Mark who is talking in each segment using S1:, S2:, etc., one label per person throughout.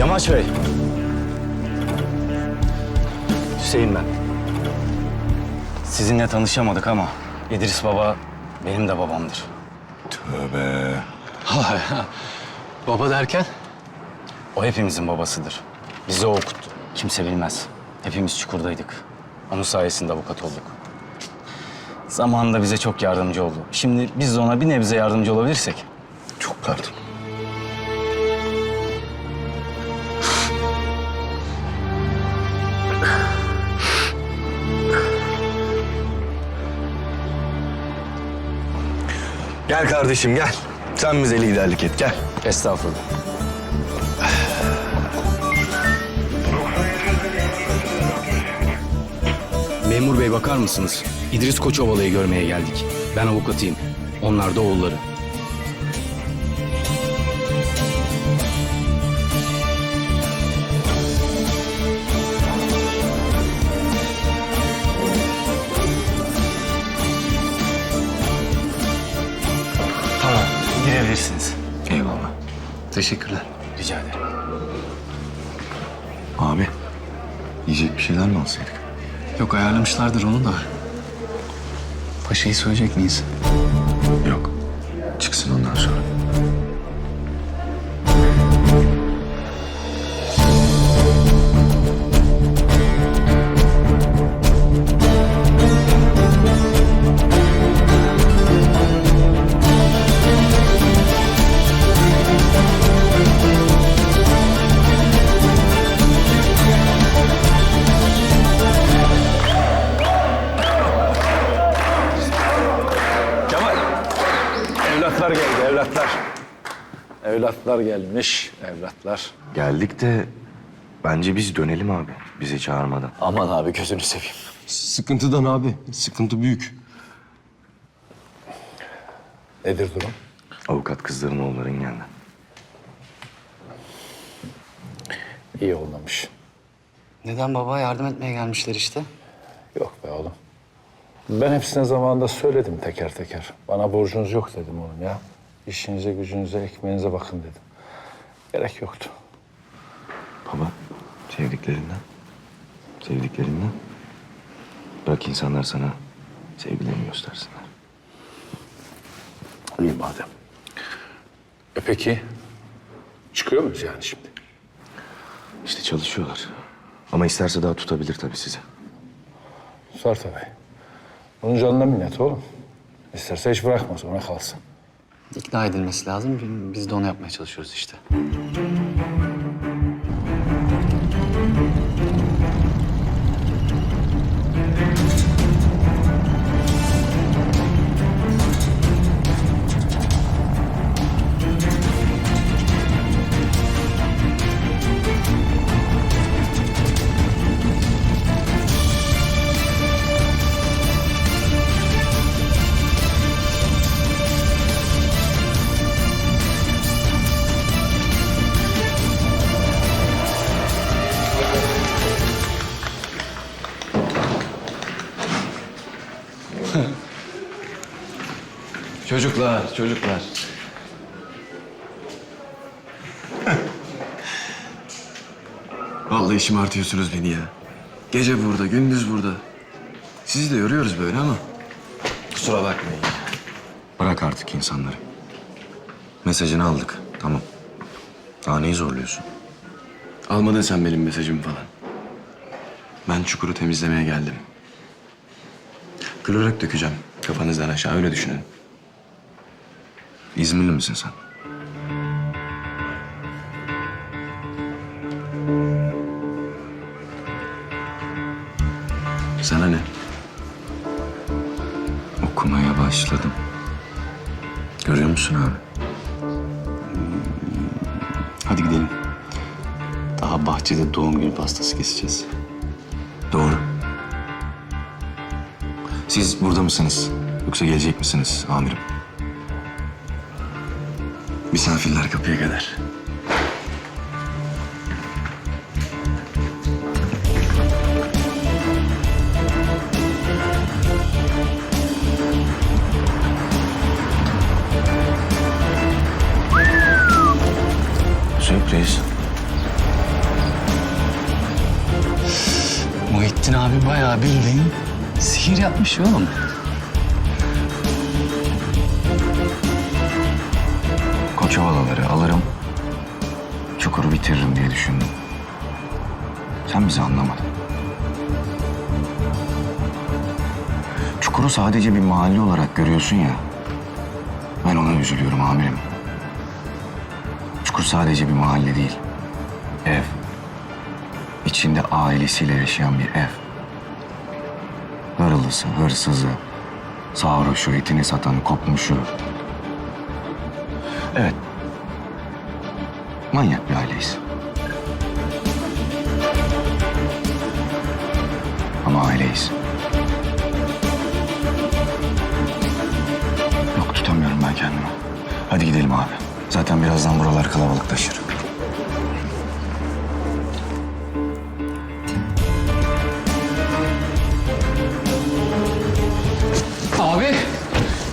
S1: Yamaç Bey. Hüseyin ben. Sizinle tanışamadık ama İdris Baba benim de babamdır.
S2: Tövbe.
S3: Baba derken?
S1: O hepimizin babasıdır. Bizi o okuttu. Kimse bilmez. Hepimiz çukurdaydık. Onun sayesinde avukat olduk. Zamanında bize çok yardımcı oldu. Şimdi biz de ona bir nebze yardımcı olabilirsek
S2: Çok pardon. Gel kardeşim gel. Sen bize liderlik et gel.
S1: estağfurullah. Memur bey bakar mısınız? İdris Koçovalı'yı görmeye geldik. Ben avukatıyım. Onlar da oğulları. Girebilirsiniz.
S2: Eyvallah.
S3: Teşekkürler.
S1: Rica ederim.
S2: Abi yiyecek bir şeyler mi alsaydık?
S3: Yok ayarlamışlardır onu da. Paşayı söyleyecek miyiz?
S4: Evlatlar gelmiş, evlatlar.
S2: Geldik de bence biz dönelim abi. Bizi çağırmadan.
S4: Aman abi gözünü seveyim.
S5: Sıkıntıdan abi. Sıkıntı büyük.
S4: Nedir durum?
S2: Avukat kızların oğulların geldi.
S4: İyi olmamış.
S3: Neden baba? Yardım etmeye gelmişler işte.
S4: Yok be oğlum. Ben hepsine zamanında söyledim teker teker. Bana borcunuz yok dedim oğlum ya. İşinize, gücünüze, ekmeğinize bakın dedim. Gerek yoktu.
S2: Baba sevdiklerinden. Sevdiklerinden. Bırak insanlar sana sevgilerini göstersinler.
S4: İyi madem. E peki, çıkıyor muyuz yani şimdi?
S2: İşte çalışıyorlar. Ama isterse daha tutabilir tabii sizi.
S4: Sor tabii. Bunun canına minnet oğlum. İsterse hiç bırakmaz, ona kalsın.
S3: İkna edilmesi lazım. Biz de onu yapmaya çalışıyoruz işte.
S5: Çocuklar, çocuklar. Vallahi şımartıyorsunuz beni ya. Gece burada, gündüz burada. Sizi de yoruyoruz böyle ama kusura bakmayın.
S2: Bırak artık insanları. Mesajını aldık. Tamam. Daha neyi zorluyorsun?
S5: Almadın sen benim mesajımı falan. Ben çukuru temizlemeye geldim. Klorak dökeceğim kafanızdan aşağı öyle düşünün.
S2: İzmirli misin sen?
S5: Sana ne?
S2: Okumaya başladım. Görüyor musun abi?
S3: Hadi gidelim. Daha bahçede doğum günü pastası keseceğiz.
S2: Doğru. Siz burada mısınız? Yoksa gelecek misiniz amirim?
S5: Misafirler kapıya kadar.
S2: Sürpriz.
S1: Muhittin abi bayağı bildiğin sihir yapmış oğlum.
S2: Sen bizi anlamadın. Çukuru sadece bir mahalle olarak görüyorsun ya. Ben ona üzülüyorum amirim. Çukur sadece bir mahalle değil. Ev. İçinde ailesiyle yaşayan bir ev. Hırlısı, hırsızı, sarhoşu, etini satanı, kopmuşu. Evet. Manyak bir aileyiz. Ama aileyiz. Yok tutamıyorum ben kendimi. Hadi gidelim abi. Zaten birazdan buralar kalabalıklaşır.
S6: Abi,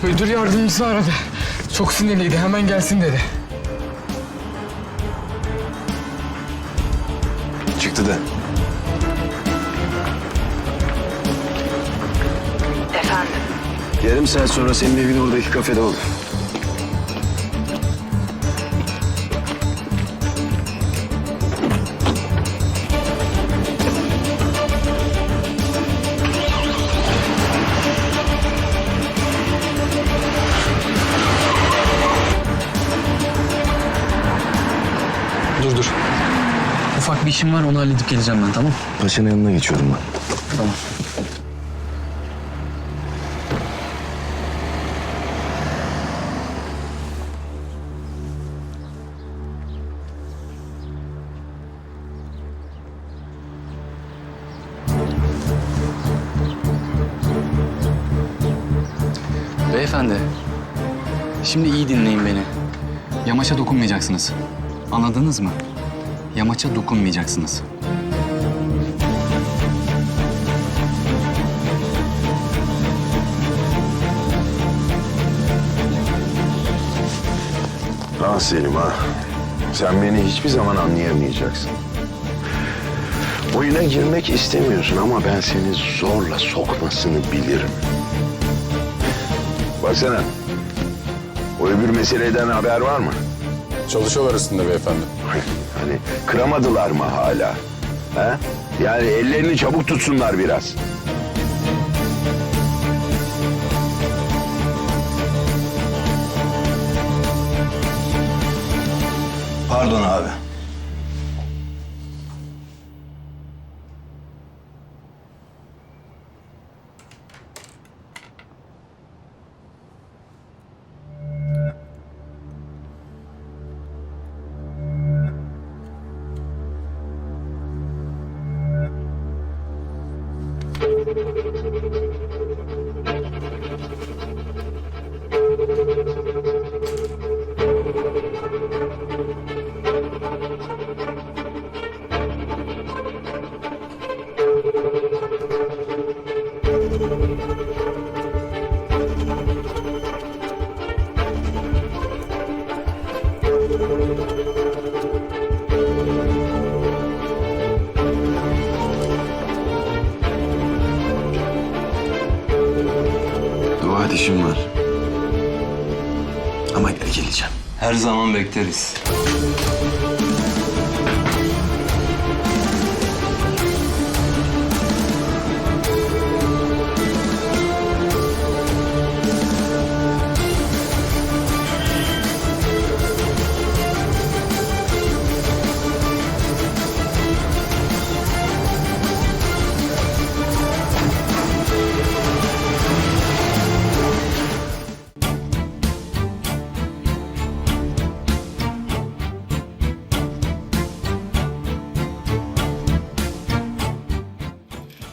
S6: müdür yardımcısı aradı. Çok sinirliydi, hemen gelsin dedi.
S5: Çıktı da.
S7: Efendim,
S5: Yarım saat sonra senin evin oradaki kafede olur.
S1: Dur dur. Ufak bir işim var onu halledip geleceğim ben tamam
S2: Paşanın yanına geçiyorum ben.
S1: Tamam. Beyefendi, şimdi iyi dinleyin beni. Yamaça dokunmayacaksınız. Anladınız mı? Yamaça dokunmayacaksınız.
S8: Ah Selim ha. Sen beni hiçbir zaman anlayamayacaksın. Oyuna girmek istemiyorsun ama ben seni zorla sokmasını bilirim. Baksana. O öbür meseleden haber var mı?
S9: Çalışıyorlar üstünde beyefendi.
S8: Hani kıramadılar mı hala? Ha? Yani ellerini çabuk tutsunlar biraz.
S5: Pardon abi.
S1: Her zaman bekleriz.